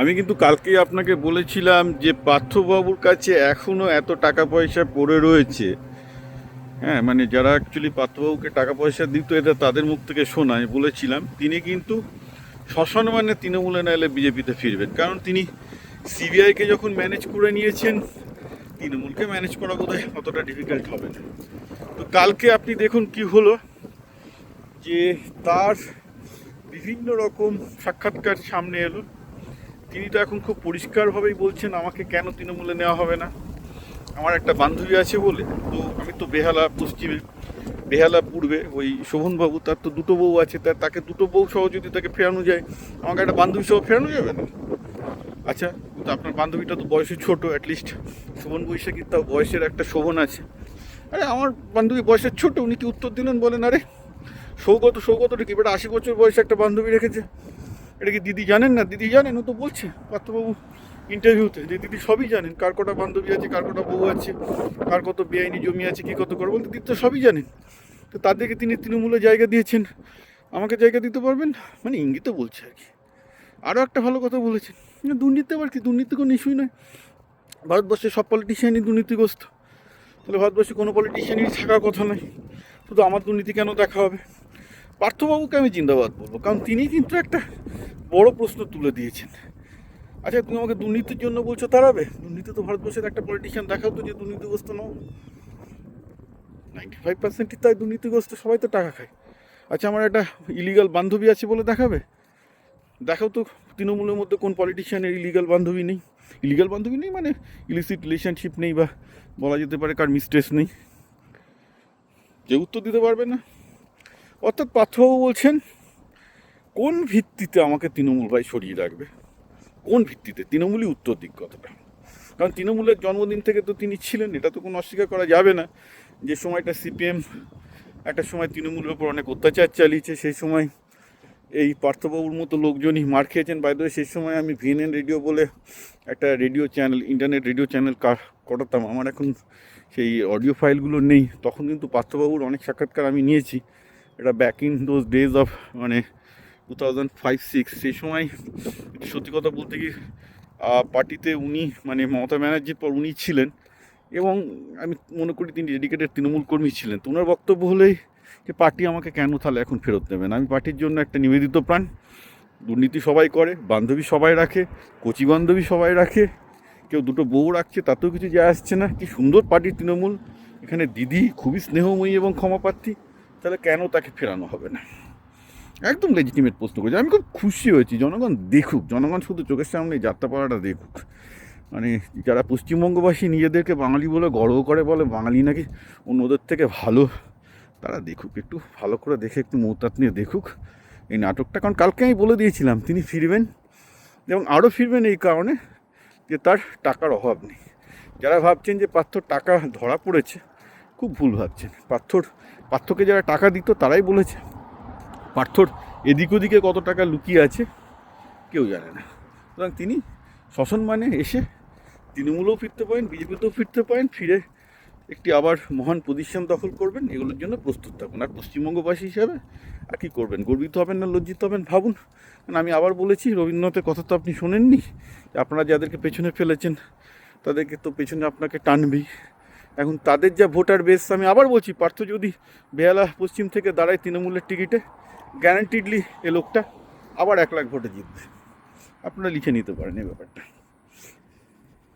আমি কিন্তু কালকেই আপনাকে বলেছিলাম যে পার্থবাবুর কাছে এখনও এত টাকা পয়সা পড়ে রয়েছে। হ্যাঁ মানে যারা অ্যাকচুয়ালি পার্থবাবুকে টাকা পয়সা দিত, এটা তাদের মুখ থেকে শোনায় বলেছিলাম। তিনি কিন্তু শ্মশান মানে তৃণমূলে না এলে বিজেপিতে ফিরবেন। কারণ তিনি সিবিআইকে যখন ম্যানেজ করে নিয়েছেন, তৃণমূলকে ম্যানেজ করা বোধহয় অতটা ডিফিকাল্ট হবে না। তো কালকে আপনি দেখুন কি হলো, যে তার বিভিন্ন রকম সাক্ষাৎকার সামনে এলো। তিনি তো এখন খুব পরিষ্কারভাবেই বলছেন, আমাকে কেন তৃণমূলে নেওয়া হবে না? আমার একটা বান্ধবী আছে বলে, তো আমি তো বেহালা, পশ্চিমে বেহালা, পূর্বে ওই শোভনবাবু, তার তো দুটো বউ আছে তার তাকে দুটো বউ সহ যদি তাকে ফেরানো যায়, আমাকে একটা বান্ধবী সহ ফেরানো যাবে না? আচ্ছা তো আপনার বান্ধবীটা তো বয়সে ছোট অ্যাটলিস্ট শোভন বৈশাখীর তাও বয়সের একটা শোভন আছে। আরে, আমার বান্ধবী বয়সের ছোট, উনি কি উত্তর দিলেন বলেন? আরে, সৌগত সৌগতটা কি বেটা আশি বছর বয়সে একটা বান্ধবী রেখেছে। এটা কি দিদি জানেন না? দিদি জানেন? ও তো বলছে পার্থবাবু ইন্টারভিউতে যে দিদি সবই জানেন। কার কটা বান্ধবী আছে কার কটা বউ আছে কার কত বেআইনি জমি আছে কী কত করে। বলতে দিদি তো সবই জানেন। তো তাদেরকে তিনি তৃণমূলে জায়গা দিয়েছেন। আমাকে জায়গা দিতে পারবেন? মানে ইঙ্গিত বলছে আর কি। আরও একটা ভালো কথা বলেছেন। না, দুর্নীতি আবার কি? দুর্নীতি কোনো ইস্যুই নয়। ভারতবর্ষের সব পলিটিশিয়ানই দুর্নীতিগ্রস্ত। তাহলে ভারতবর্ষে কোনো পলিটিশিয়ানই থাকার কথা নয়। শুধু আমার দুর্নীতি কেন দেখা হবে? পার্থবাবুকে আমি জিন্দাবাদ বলব। কারণ তিনি কিন্তু একটা বড় প্রশ্ন তুলে দিয়েছেন। আচ্ছা তুমি আমাকে দুর্নীতির জন্য বলছো, তাড়াবে? দুর্নীতি তো ভারতবর্ষের একটা পলিটিশিয়ান দেখাও তো যে দুর্নীতিগ্রস্ত নও। নাইনটি ফাইভ পার্সেন্টই তাই দুর্নীতিগ্রস্ত, সবাই তো টাকা খায়। আচ্ছা আমার একটা ইলিগাল বান্ধবী আছে বলে দেখাবে? দেখাও তো তৃণমূলের মধ্যে কোন পলিটিশিয়ানের ইলিগাল বান্ধবী নেই। ইলিগাল বান্ধবী নেই মানে ইলিসিট রিলেশনশিপ নেই বা বলা যেতে পারে কার মিস্ট্রেস নেই। যে উত্তর দিতে পারবে না। অর্থাৎ পার্থবাবু বলছেন কোন ভিত্তিতে আমাকে তৃণমূল ভাই সরিয়ে রাখবে? কোন ভিত্তিতে? তৃণমূলই উত্তর দিক কথাটা কারণ তৃণমূলের জন্মদিন থেকে তো তিনি ছিলেন, এটা তো কোনো অস্বীকার করা যাবে না। যে সময়টা সিপিএম, একটা সময় তৃণমূলের উপর অনেক অত্যাচার চালিয়েছে, সেই সময় এই পার্থবাবুর মতো লোকজনই মার খেয়েছেন। বাইরে সেই সময় আমি ভিএনএন রেডিও বলে একটা radio channel, internet radio channel করাতাম। আমার এখন সেই অডিও ফাইলগুলো নেই। তখন কিন্তু পার্থবাবুর অনেক সাক্ষাৎকার আমি নিয়েছি। এটা back in those days of মানে টু থাউজেন্ড ফাইভ সিক্স সেই সময় সত্যি কথা বলতে কি পার্টিতে উনি মানে মমতা ব্যানার্জির পর উনি ছিলেন এবং আমি মনে করি তিনি ডেডিকেটেড তৃণমূল কর্মী ছিলেন। তো ওনার বক্তব্য হলেই যে, পার্টি আমাকে কেন তাহলে এখন ফেরত নেবেন আমি পার্টির জন্য একটা নিবেদিত প্রাণ। দুর্নীতি সবাই করে, বান্ধবী সবাই রাখে, কচি বান্ধবী সবাই রাখে, কেউ দুটো বউ রাখছে, তাতেও কিছু যায় আসছে না। কি সুন্দর পার্টি তৃণমূল। এখানে দিদি খুবই স্নেহময়ী এবং ক্ষমাপ্রার্থী। তাহলে কেন তাকে ফেরানো হবে না? একদম লেজিটিমেট প্রশ্ন করেছে। আমি খুব খুশি হয়েছি, জনগণ দেখুক, জনগণ শুধু চোখের সামনে যাত্রাপাড়াটা দেখুক। মানে যারা পশ্চিমবঙ্গবাসী নিজেদেরকে বাঙালি বলে গর্ব করে বলে, বাঙালি নাকি অন্যদের থেকে ভালো, তারা দেখুক, একটু ভালো করে দেখে, একটু মৌতাত নিয়ে দেখুক। এই নাটকটা, কারণ কালকে আমি বলে দিয়েছিলাম, তিনি ফিরবেন, এবং আরও ফিরবেন এই কারণে যে তার টাকার অভাব নেই। যারা ভাবছেন যে পার্থর টাকা ধরা পড়েছে, খুব ভুল ভাবছেন। পার্থর, পার্থকে যারা টাকা দিত, তারাই বলেছে। পার্থর এদিক ওদিকে কত টাকা লুকিয়ে আছে, কেউ জানে না। সুতরাং তিনি শাসন মানে এসে তৃণমূলেও ফিরতে পারেন, বিজেপিতেও ফিরতে পারেন, ফিরে একটি আবার মহান প্রতিষ্ঠান দখল করবেন, এগুলোর জন্য প্রস্তুত থাকুন। আর পশ্চিমবঙ্গবাসী হিসাবে আর কী করবেন? গর্বিত হবেন না লজ্জিত হবেন? ভাবুন। কারণ আমি আবার বলেছি, রবীন্দ্রনাথের কথা তো আপনি শোনেননি আপনারা যাদেরকে পেছনে ফেলেছেন, তাদেরকে তো পেছনে আপনাকে টানবেই। এখন তাদের যা ভোটার বেস আমি আবার বলছি, পার্থ যদি বেহালা পশ্চিম থেকে দাঁড়ায় তৃণমূলের টিকিটে গ্যারান্টিডলি এ লোকটা আবার এক লাখ ভোটে জিতবে। আপনারা লিখে নিতে পারেন এই ব্যাপারটা।